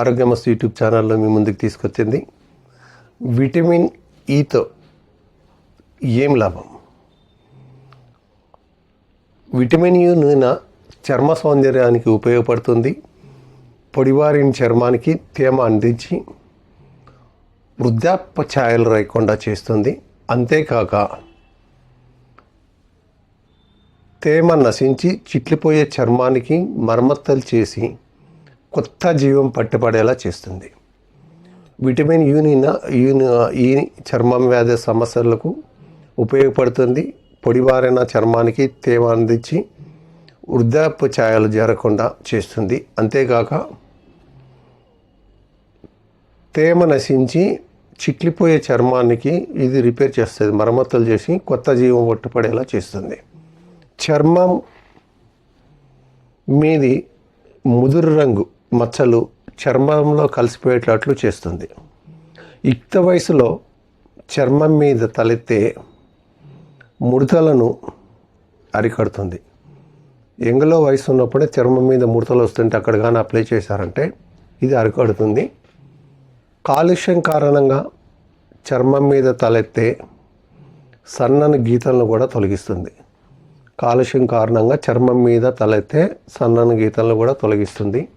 ఆరోగ్యమస్తు YouTube ఛానల్లో మీ ముందుకు తీసుకొచ్చింది. విటమిన్ ఈతో ఏం లాభం? విటమిన్ యు నూనె చర్మ సౌందర్యానికి ఉపయోగపడుతుంది. పొడివారిన చర్మానికి తేమ అందించి వృద్ధాప్య ఛాయలు రాయకుండా చేస్తుంది. అంతేకాక తేమ నశించి చిట్లిపోయే చర్మానికి మరమ్మతులు చేసి కొత్త జీవం పట్టుబడేలా చేస్తుంది. విటమిన్ e యూనిన యూని e ఈ e చర్మం వ్యాధి సమస్యలకు ఉపయోగపడుతుంది. పొడివారిన చర్మానికి తేమ అందించి వృద్ధాప్య ఛాయలు జరగకుండా చేస్తుంది. అంతేకాక తేమ నశించి చిట్లిపోయే చర్మానికి ఇది రిపేర్ చేస్తుంది. మరమ్మతులు చేసి కొత్త జీవం పట్టుపడేలా చేస్తుంది. చర్మం మీది ముదురు రంగు మచ్చలు చర్మంలో కలిసిపోయేటట్లు చేస్తుంది. యుక్త వయసులో చర్మం మీద తలెత్తే ముడతలను అరికడుతుంది. ఎంగలో వయసు ఉన్నప్పుడే చర్మం మీద ముడతలు వస్తుంటే అక్కడ కానీ అప్లై చేశారంటే ఇది అరికడుతుంది. కాలుష్యం కారణంగా చర్మం మీద తలెత్తే సన్నని గీతలను కూడా తొలగిస్తుంది. కాలుష్యం కారణంగా చర్మం మీద తలెత్తే సన్నని గీతలను కూడా తొలగిస్తుంది.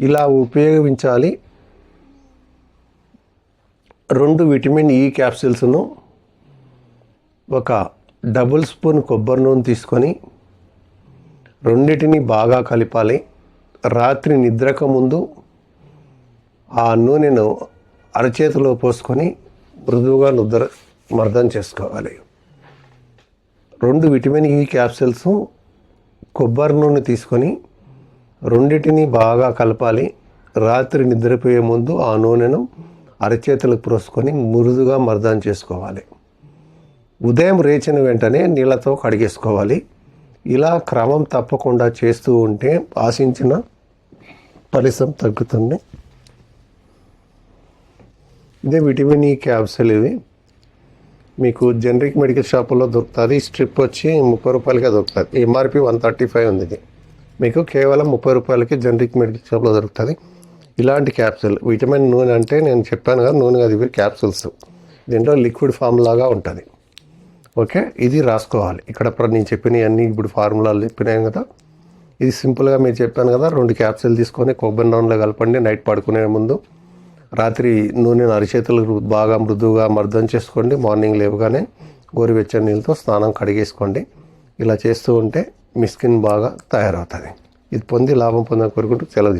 ఇలా ఉపయోగించాలి. రెండు విటమిన్ ఈ క్యాప్సిల్స్ను ఒక డబుల్ స్పూన్ కొబ్బరి నూనె తీసుకొని రెండిటిని బాగా కలిపాలి. రాత్రి నిద్రకు ముందు ఆ నూనెను అరచేతిలో పోసుకొని మృదువుగా నిద్ర మర్దం చేసుకోవాలి. రెండు విటమిన్ e ఈ క్యాప్సిల్స్ కొబ్బరి నూనె తీసుకొని రెండింటిని బాగా కలపాలి. రాత్రి నిద్రపోయే ముందు ఆ నూనెను అరచేతులకు పోసుకొని మృదుగా మర్దం చేసుకోవాలి. ఉదయం రేచిన వెంటనే నీళ్ళతో కడిగేసుకోవాలి. ఇలా క్రమం తప్పకుండా చేస్తూ ఉంటే ఆశించిన ఫలితం తగ్గుతుంది. ఇదే విటమిన్ ఈ క్యాప్సూల్ ఇవి. మీకు జనరిక్ మెడికల్ షాపుల్లో దొరుకుతుంది. స్ట్రిప్ వచ్చి ముప్పై రూపాయలుగా దొరుకుతుంది. ఎంఆర్పి వన్ థర్టీ ఫైవ్ ఉంది ఇది. మీకు కేవలం ముప్పై రూపాయలకి జనరిక్ మెడికల్ షాప్లో దొరుకుతుంది. ఇలాంటి క్యాప్సూల్ విటమిన్ నూనె అంటే నేను చెప్పాను కదా నూనె కాదు ఇవి క్యాప్సూల్స్. దీంట్లో లిక్విడ్ ఫామ్ లాగా ఉంటుంది. ఓకే? ఇది రాసుకోవాలి. ఇక్కడ నేను చెప్పినవి అన్నీ ఇప్పుడు ఫార్ములాలు చెప్పినాయి కదా. ఇది సింపుల్గా మీరు చెప్పాను కదా రెండు క్యాప్సూల్ తీసుకొని కొబ్బరి నూనెలో కలపండి నైట్ పడుకునే ముందు. రాత్రి నూనెను అరిచేతులు బాగా మృదువుగా మర్దం చేసుకోండి. మార్నింగ్ లేవగానే గోరువెచ్చని నీళ్ళతో స్నానం కడిగేసుకోండి. ఇలా చేస్తూ ఉంటే మీ స్కిన్ బాగా తయారవుతుంది. ఇది పొంది లాభం పొందని కోరుకుంటూ సెలవు